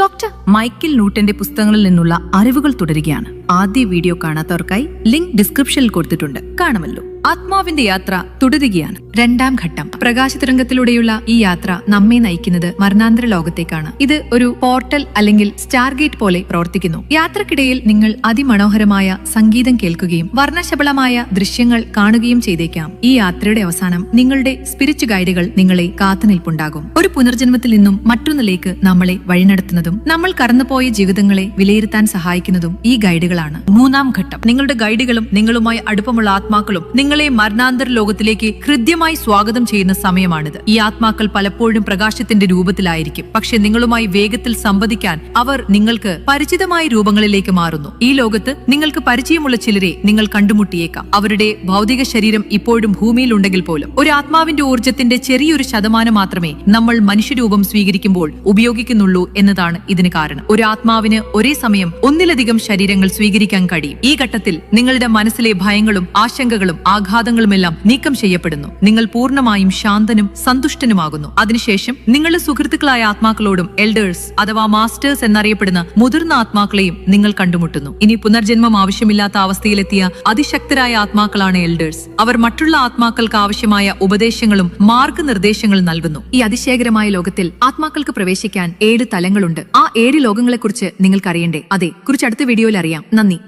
Doctor Michael ന്യൂട്ടന്റെ പുസ്തകങ്ങളിൽ നിന്നുള്ള അറിവുകൾ തുടരുകയാണ്. ആദ്യ വീഡിയോ കാണാത്തവർക്കായി ലിങ്ക് ഡിസ്ക്രിപ്ഷനിൽ കൊടുത്തിട്ടുണ്ട്. കാണുമല്ലോ. ആത്മാവിന്റെ യാത്ര തുടരുകയാണ്. രണ്ടാം ഘട്ടം. പ്രകാശതരംഗത്തിലൂടെയുള്ള ഈ യാത്ര നമ്മെ നയിക്കുന്നത് മരണാന്തര ലോകത്തേക്കാണ്. ഇത് ഒരു പോർട്ടൽ അല്ലെങ്കിൽ സ്റ്റാർഗേറ്റ് പോലെ പ്രവർത്തിക്കുന്നു. യാത്രക്കിടയിൽ നിങ്ങൾ അതിമനോഹരമായ സംഗീതം കേൾക്കുകയും വർണശബളമായ ദൃശ്യങ്ങൾ കാണുകയും ചെയ്തേക്കാം. ഈ യാത്രയുടെ അവസാനം നിങ്ങളുടെ സ്പിരിറ്റ് ഗൈഡുകൾ നിങ്ങളെ കാത്തുനിൽപ്പുണ്ടാകും ഒരു പുനർജന്മത്തിൽ നിന്നും മറ്റൊന്നിലേക്ക് നമ്മളെ വഴിനടത്തുന്നതും നമ്മൾ കടന്നുപോയ ജീവിതങ്ങളെ വിലയിരുത്താൻ സഹായിക്കുന്നതും ഈ ഗൈഡുകളാണ്. മൂന്നാം ഘട്ടം. നിങ്ങളുടെ ഗൈഡുകളും നിങ്ങളുമായി അടുപ്പമുള്ള ആത്മാക്കളും നിങ്ങളെ മരണാന്തര ലോകത്തിലേക്ക് ഹൃദ്യമായി സ്വാഗതം ചെയ്യുന്ന സമയമാണിത്. ഈ ആത്മാക്കൾ പലപ്പോഴും പ്രകാശത്തിന്റെ രൂപത്തിലായിരിക്കും. പക്ഷെ നിങ്ങളുമായി വേഗത്തിൽ സംവദിക്കാൻ അവർ നിങ്ങൾക്ക് പരിചിതമായ രൂപങ്ങളിലേക്ക് മാറുന്നു. ഈ ലോകത്ത് നിങ്ങൾക്ക് പരിചയമുള്ള ചിലരെ നിങ്ങൾ കണ്ടുമുട്ടിയേക്കാം. അവരുടെ ഭൗതിക ശരീരം ഇപ്പോഴും ഭൂമിയിലുണ്ടെങ്കിൽ പോലും ഒരു ആത്മാവിന്റെ ഊർജത്തിന്റെ ചെറിയൊരു ശതമാനം മാത്രമേ നമ്മൾ മനുഷ്യരൂപം സ്വീകരിക്കുമ്പോൾ ഉപയോഗിക്കുന്നുള്ളൂ എന്നതാണ് ഇതിന് കാരണം. ഒരു ആത്മാവിന് ഒരേ സമയം ഒന്നിലധികം ശരീരങ്ങൾ സ്വീകരിക്കാൻ കഴിയും. ഈ ഘട്ടത്തിൽ നിങ്ങളുടെ മനസ്സിലെ ഭയങ്ങളും ആശങ്കകളും ആഘാതങ്ങളുമെല്ലാം നീക്കം ചെയ്യപ്പെടുന്നു. നിങ്ങൾ പൂർണമായും ശാന്തനും സന്തുഷ്ടനുമാകുന്നു. അതിനുശേഷം നിങ്ങളുടെ സുഹൃത്തുക്കളായ ആത്മാക്കളോടും എൽഡേഴ്സ് അഥവാ മാസ്റ്റേഴ്സ് എന്നറിയപ്പെടുന്ന മുതിർന്ന ആത്മാക്കളെയും നിങ്ങൾ കണ്ടുമുട്ടുന്നു. ഇനി പുനർജന്മം ആവശ്യമില്ലാത്ത അവസ്ഥയിലെത്തിയ അതിശക്തരായ ആത്മാക്കളാണ് എൽഡേഴ്സ് അവർ മറ്റുള്ള ആത്മാക്കൾക്ക് ആവശ്യമായ ഉപദേശങ്ങളും മാർഗനിർദ്ദേശങ്ങളും നൽകുന്നു. ഈ അതിശയകരമായ ലോകത്തിൽ ആത്മാക്കൾക്ക് പ്രവേശിക്കാൻ ഏഴ് തലങ്ങളുണ്ട്. ആ ഏഴ് ലോകങ്ങളെക്കുറിച്ച് നിങ്ങൾക്ക് അറിയണ്ടേ അതെ കുറിച്ച് അടുത്ത വീഡിയോയിൽ അറിയാം. നന്ദി.